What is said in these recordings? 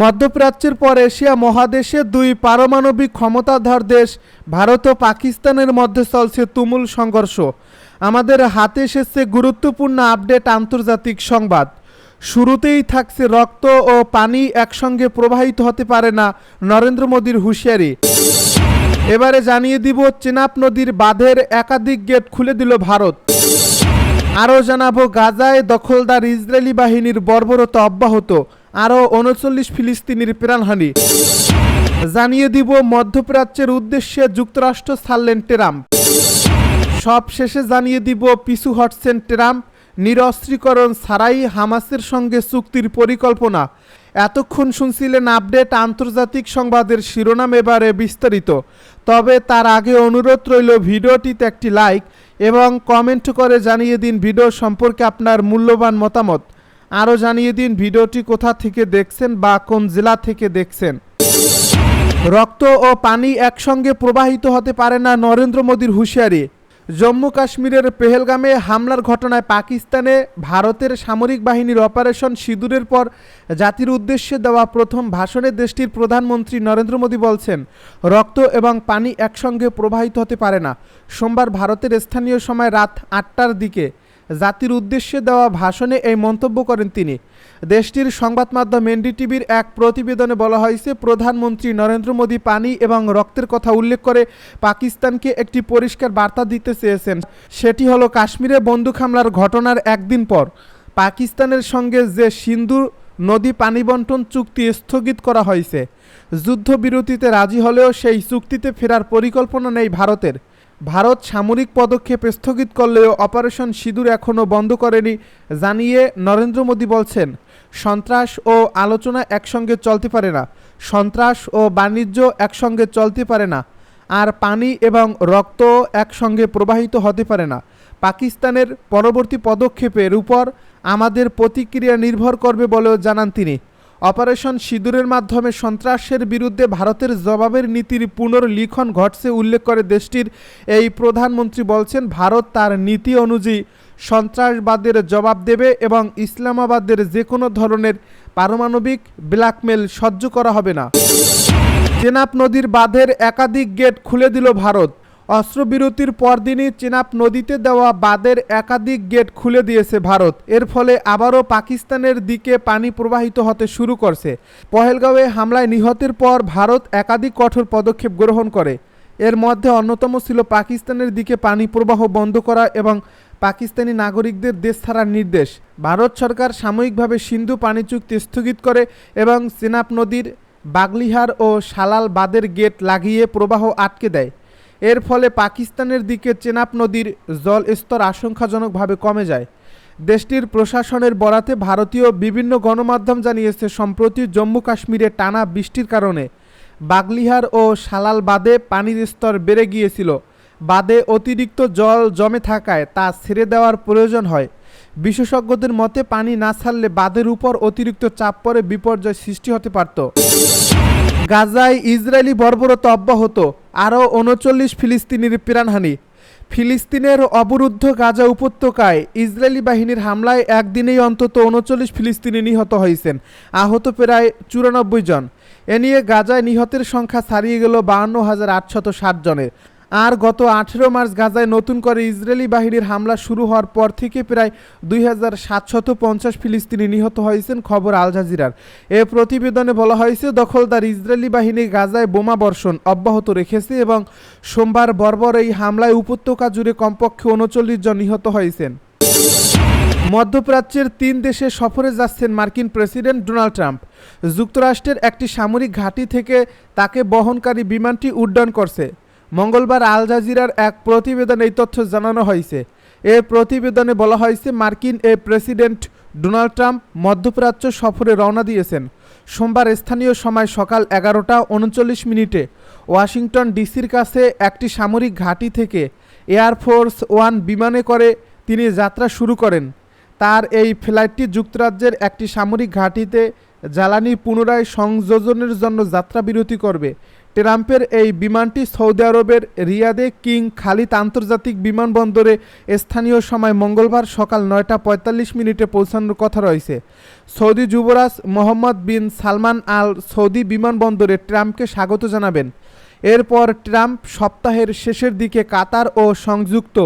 মধ্যপ্রাচ্যের পর এশিয়া মহাদেশে দুই পারমাণবিক ক্ষমতাধর দেশ, ভারত ও পাকিস্তানের মধ্যে চলছে তুমুল সংঘর্ষ। আমাদের হাতে এসেছে গুরুত্বপূর্ণ আপডেট আন্তর্জাতিক সংবাদ। শুরুতেই থাকছে রক্ত ও পানি একসঙ্গে প্রবাহিত হতে পারে না নরেন্দ্র মোদীর হুঁশিয়ারি। এবারে জানিয়ে দিব, চেনাব নদীর বাঁধের একাধিক গেট খুলে দিল ভারত। আরও জানাব, গাজায় দখলদার ইসরায়েলি বাহিনীর বর্বরতা অব্যাহত। আরও উনচল্লিশ ফিলিস্তিনির প্রাণহানি। জানিয়ে দিব মধ্যপ্রাচ্যের উদ্দেশ্যে যুক্তরাষ্ট্র ছাড়লেন ট্রাম্প। সব শেষে জানিয়ে দিব পিছু হটছেন ট্রাম্প, নিরস্ত্রীকরণ ছাড়াই হামাসের সঙ্গে চুক্তির পরিকল্পনা। এতক্ষণ শুনছিলেন আপডেট আন্তর্জাতিক সংবাদের শিরোনাম এবারে বিস্তারিত। তবে তার আগে অনুরোধ রইল ভিডিওটিতে একটি লাইক এবং কমেন্ট করে জানিয়ে দিন ভিডিও সম্পর্কে আপনার মূল্যবান মতামত। আরও জানিয়ে দিন ভিডিওটি কোথা থেকে দেখছেন বা কোন জেলা থেকে দেখছেন। রক্ত ও পানি একসঙ্গে প্রবাহিত হতে পারে না নরেন্দ্র মোদীর হুঁশিয়ারি। জম্মু কাশ্মীরের পেহেলগামে হামলার ঘটনায় পাকিস্তানে ভারতের সামরিক বাহিনীর অপারেশন সিঁদুরের পর জাতির উদ্দেশ্যে দেওয়া প্রথম ভাষণে দেশটির প্রধানমন্ত্রী নরেন্দ্র মোদী বলছেন, রক্ত এবং পানি একসঙ্গে প্রবাহিত হতে পারে না। সোমবার ভারতের স্থানীয় সময় রাত আটটার দিকে। জাতির উদ্দেশ্যে দেওয়া ভাষণে এই মন্তব্য করেন তিনি। দেশটির সংবাদ মাধ্যম এনডিটিভির এক প্রতিবেদনে বলা হয়েছে, প্রধানমন্ত্রী নরেন্দ্র মোদী পানি এবং রক্তের কথা উল্লেখ করে পাকিস্তানকে একটি পরিষ্কার বার্তা দিতে চেয়েছেন। সেটি হলো, কাশ্মীরে বন্দুক হামলার ঘটনার একদিন পর পাকিস্তানের সঙ্গে যে সিন্ধু নদী পানি বন্টন চুক্তি স্থগিত করা হয়েছে, যুদ্ধবিরতিতে রাজি হলেও সেই চুক্তিতে ফেরার পরিকল্পনা নেই ভারতের। ভারত সামরিক পদক্ষেপ স্থগিত করলেও অপারেশন সিঁদুর এখনও বন্ধ করেনি জানিয়ে নরেন্দ্র মোদী বলছেন, সন্ত্রাস ও আলোচনা একসঙ্গে চলতে পারে না, সন্ত্রাস ও বাণিজ্য একসঙ্গে চলতে পারে না, আর পানি এবং রক্ত একসঙ্গে প্রবাহিত হতে পারে না। পাকিস্তানের পরবর্তী পদক্ষেপের উপর আমাদের প্রতিক্রিয়া নির্ভর করবে বলেও জানান তিনি। অপারেশন সিঁদুরের মাধ্যমে সন্ত্রাসের বিরুদ্ধে ভারতের জবাবের নীতির পুনর্লিখন ঘটছে উল্লেখ করে দেশটির এই প্রধানমন্ত্রী বলছেন, ভারত তার নীতি অনুযায়ী সন্ত্রাসবাদের জবাব দেবে এবং ইসলামাবাদের যে কোনো ধরনের পারমাণবিক ব্ল্যাকমেল সহ্য করা হবে না। চেনাব নদীর বাঁধের একাধিক গেট খুলে দিল ভারত। অস্ত্রবিরতির পরদিনই চেনাব নদীতে দেওয়া বাঁধের একাধিক গেট খুলে দিয়েছে ভারত। এর ফলে আবারও পাকিস্তানের দিকে পানি প্রবাহিত হতে শুরু করছে। পহেলগাঁওয়ে হামলায় নিহতের পর ভারত একাধিক কঠোর পদক্ষেপ গ্রহণ করে। এর মধ্যে অন্যতম ছিল পাকিস্তানের দিকে পানি প্রবাহ বন্ধ করা এবং পাকিস্তানি নাগরিকদের দেশ ছাড়ার নির্দেশ। ভারত সরকার সাময়িকভাবে সিন্ধু পানি চুক্তি স্থগিত করে এবং চেনাব নদীর বাগলিহার ও সালাল বাঁধের গেট লাগিয়ে প্রবাহ আটকে দেয়। এর ফলে পাকিস্তানের দিকে চেনাব নদীর জল স্তর আশঙ্কাজনকভাবে কমে যায়। দেশটির প্রশাসনের বরাতে ভারতীয় বিভিন্ন গণমাধ্যম জানিয়েছে, সম্প্রতি জম্মু কাশ্মীরে টানা বৃষ্টির কারণে বাগলিহার ও সালাল বাঁধে পানির স্তর বেড়ে গিয়েছিল। বাদে অতিরিক্ত জল জমে থাকায় তা ছেড়ে দেওয়ার প্রয়োজন হয়। বিশেষজ্ঞদের মতে, পানি না ছাড়লে বাঁধের উপর অতিরিক্ত চাপ পড়ে বিপর্যয় সৃষ্টি হতে পারত। গাজায় ইসরায়েলি বর্বরতা অব্যাহত, আরও উনচল্লিশ ফিলিস্তিনির প্রাণহানি। ফিলিস্তিনের অবরুদ্ধ গাজা উপত্যকায় ইসরায়েলি বাহিনীর হামলায় একদিনেই অন্তত উনচল্লিশ ফিলিস্তিনি নিহত হয়েছেন, আহত প্রায় চুরানব্বই জন। এ নিয়ে গাজায় নিহতের সংখ্যা ছাড়িয়ে গেল বাহান্ন হাজার আটশত ষাট জনের। আর গত আঠেরো মার্চ গাজায় নতুন করে ইসরায়েলি বাহিনীর হামলা শুরু হওয়ার পর থেকে প্রায় দুই হাজার সাতশত পঞ্চাশ ফিলিস্তিনি নিহত হয়েছেন, খবর আল জাজিরার। এ প্রতিবেদনে বলা হয়েছে, দখলদার ইসরায়েলি বাহিনী গাজায় বোমা বর্ষণ অব্যাহত রেখেছে এবং সোমবার বর্বর এই হামলায় উপত্যকা জুড়ে কমপক্ষে উনচল্লিশ জন নিহত হয়েছেন। মধ্যপ্রাচ্যের তিন দেশে সফরে যাচ্ছেন মার্কিন প্রেসিডেন্ট ডোনাল্ড ট্রাম্প। যুক্তরাষ্ট্রের একটি সামরিক ঘাঁটি থেকে তাকে বহনকারী বিমানটি উড্ডয়ন করছে। মঙ্গলবার আল জাজিরার এক প্রতিবেদনে এই তথ্য জানানো হয়েছে। এ প্রতিবেদনে বলা হয়েছে, মার্কিন এ প্রেসিডেন্ট ডোনাল্ড ট্রাম্প মধ্যপ্রাচ্য সফরে রওনা দিয়েছেন। সোমবার স্থানীয় সময় সকাল এগারোটা উনচল্লিশ মিনিটে ওয়াশিংটন ডিসির কাছে একটি সামরিক ঘাঁটি থেকে এয়ারফোর্স ওয়ান বিমানে করে তিনি যাত্রা শুরু করেন। তার এই ফ্লাইটটি যুক্তরাজ্যের একটি সামরিক ঘাঁটিতে জ্বালানি পুনরায় সংযোজনের জন্য যাত্রাবিরতি করবে। ট্রাম্পের এই বিমানটি সৌদি আরবের রিয়াদে কিং খালিদ আন্তর্জাতিক বিমানবন্দরে স্থানীয় সময় মঙ্গলবার সকাল নয়টা পঁয়তাল্লিশ মিনিটে পৌঁছানোর কথা রয়েছে। সৌদি যুবরাজ Mohammed bin Salman Al Saudi বিমানবন্দরে ট্রাম্পকে স্বাগত জানাবেন। এরপর ট্রাম্প সপ্তাহের শেষের দিকে কাতার ও সংযুক্ত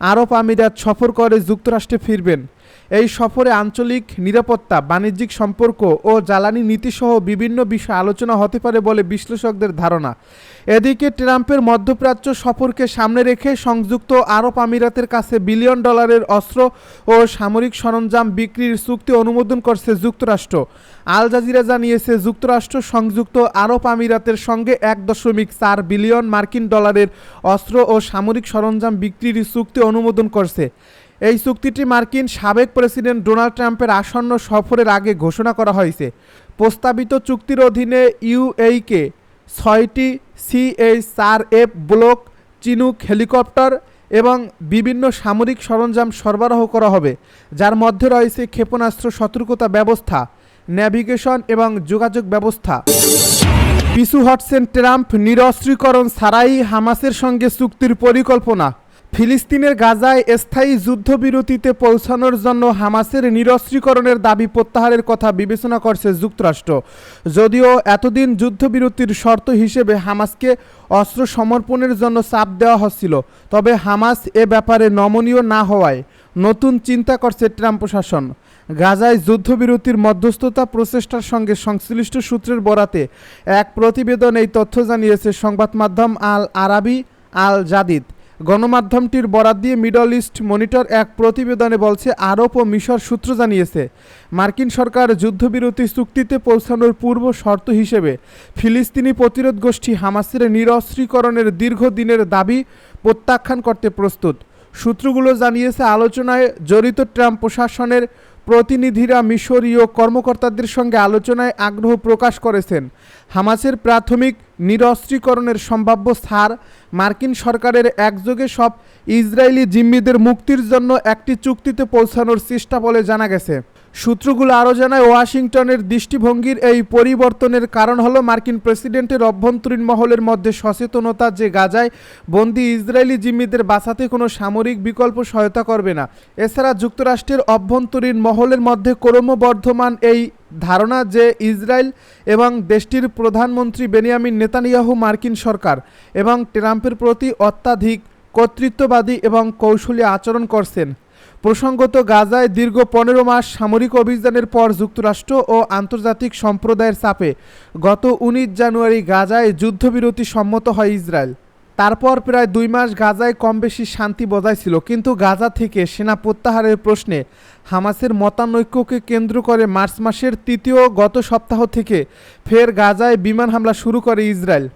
আরব আমিরাত সফর করে যুক্তরাষ্ট্রে ফিরবেন। এই সফরে আঞ্চলিক নিরাপত্তা, বাণিজ্যিক সম্পর্ক ও জ্বালানি নীতিসহ বিভিন্ন বিষয়ে আলোচনা হতে পারে বলে বিশ্লেষকদের ধারণা। এদিকে ট্রাম্পের মধ্যপ্রাচ্য সফরকে সামনে রেখে সংযুক্ত আরব আমিরাতের কাছে বিলিয়ন ডলারের অস্ত্র ও সামরিক সরঞ্জাম বিক্রির চুক্তি অনুমোদন করছে যুক্তরাষ্ট্র। আল জাজিরা জানিয়েছে, যুক্তরাষ্ট্র সংযুক্ত আরব আমিরাতের সঙ্গে এক দশমিক চার বিলিয়ন মার্কিন ডলারের অস্ত্র ও সামরিক সরঞ্জাম বিক্রির চুক্তি অনুমোদন করছে। এই চুক্তিটি মার্কিন সাবেক প্রেসিডেন্ট ডোনাল্ড ট্রাম্পের আসন্ন সফরের আগে ঘোষণা করা হয়েছে। প্রস্তাবিত চুক্তির অধীনে ইউএইকে ছয়টি সিএইচ চার এফ ব্লক, চিনুক হেলিকপ্টার এবং বিভিন্ন সামরিক সরঞ্জাম সরবরাহ করা হবে, যার মধ্যে রয়েছে ক্ষেপণাস্ত্র সতর্কতা ব্যবস্থা, ন্যাভিগেশন এবং যোগাযোগ ব্যবস্থা। পিছু হটছেন ট্রাম্প নিরস্ত্রীকরণ ছাড়াই হামাসের সঙ্গে চুক্তির পরিকল্পনা। ফিলিস্তিনের গাজায় স্থায়ী যুদ্ধবিরতিতে পৌঁছানোর জন্য হামাসের নিরস্ত্রীকরণের দাবি প্রত্যাহারের কথা বিবেচনা করছে যুক্তরাষ্ট্র। যদিও এতদিন যুদ্ধবিরতির শর্ত হিসেবে হামাসকে অস্ত্র সমর্পণের জন্য চাপ দেওয়া হচ্ছিল, তবে হামাস এ ব্যাপারে নমনীয় না হওয়ায় নতুন চিন্তা করছে ট্রাম্প প্রশাসন। গাজায় যুদ্ধবিরতির মধ্যস্থতা প্রচেষ্টার সঙ্গে সংশ্লিষ্ট সূত্রের বরাতে এক প্রতিবেদন এই তথ্য জানিয়েছে সংবাদ মাধ্যম আল আরাবি আল জাদিদ গণমাধ্যমটির বরাত দিয়ে মিডল ইস্ট মনিটর এক প্রতিবেদনে বলছে, আরব ও মিশর সূত্র জানিয়েছে, মার্কিন সরকার যুদ্ধবিরতি চুক্তিতে পৌঁছানোর পূর্ব শর্ত হিসেবে ফিলিস্তিনি প্রতিরোধ গোষ্ঠী হামাসের নিরস্ত্রীকরণের দীর্ঘদিনের দাবি প্রত্যাখ্যান করতে প্রস্তুত। সূত্রগুলো জানিয়েছে, আলোচনায় জড়িত ট্রাম্প প্রশাসনের প্রতিনিধিরা মিশরীয় কর্মকর্তাদের সঙ্গে আলোচনায় আগ্রহ প্রকাশ করেছেন। হামাসের প্রাথমিক নিরস্ত্রীকরণের সম্ভাব্য ছাড় মার্কিন সরকারের একযোগে সব ইসরায়েলি জিম্মিদের মুক্তির জন্য একটি চুক্তিতে পৌঁছানোর চেষ্টা বলে জানা গেছে। সূত্রগুলো আরও জানায়, ওয়াশিংটনের দৃষ্টিভঙ্গির এই পরিবর্তনের কারণ হলো মার্কিন প্রেসিডেন্টের অভ্যন্তরীণ মহলের মধ্যে সচেতনতা যে গাজায় বন্দি ইসরায়েলি জিম্মিদের বাঁচাতে কোনো সামরিক বিকল্প সহায়তা করবে না। এছাড়া যুক্তরাষ্ট্রের অভ্যন্তরীণ মহলের মধ্যে ক্রমবর্ধমান এই ধারণা যে ইসরায়েল এবং দেশটির প্রধানমন্ত্রী বেনিয়ামিন নেতানিয়াহু মার্কিন সরকার এবং ট্রাম্পের প্রতি অত্যাধিক কর্তৃত্ববাদী এবং কৌশলী আচরণ করছেন। প্রসঙ্গত, গাজায় দীর্ঘ পনেরো মাস সামরিক অভিযানের পর যুক্তরাষ্ট্র ও আন্তর্জাতিক সম্প্রদায়ের চাপে গত উনিশ জানুয়ারি গাজায় যুদ্ধবিরতি সম্মত হয় ইসরায়েল। তারপর প্রায় দুই মাস গাজায় কম বেশি শান্তি বজায় ছিল, কিন্তু গাজা থেকে সেনা প্রত্যাহারের প্রশ্নে হামাসের মতানৈক্যকে কেন্দ্র করে মার্চ মাসের তৃতীয় গত সপ্তাহ থেকে ফের গাজায় বিমান হামলা শুরু করে ইসরায়েল।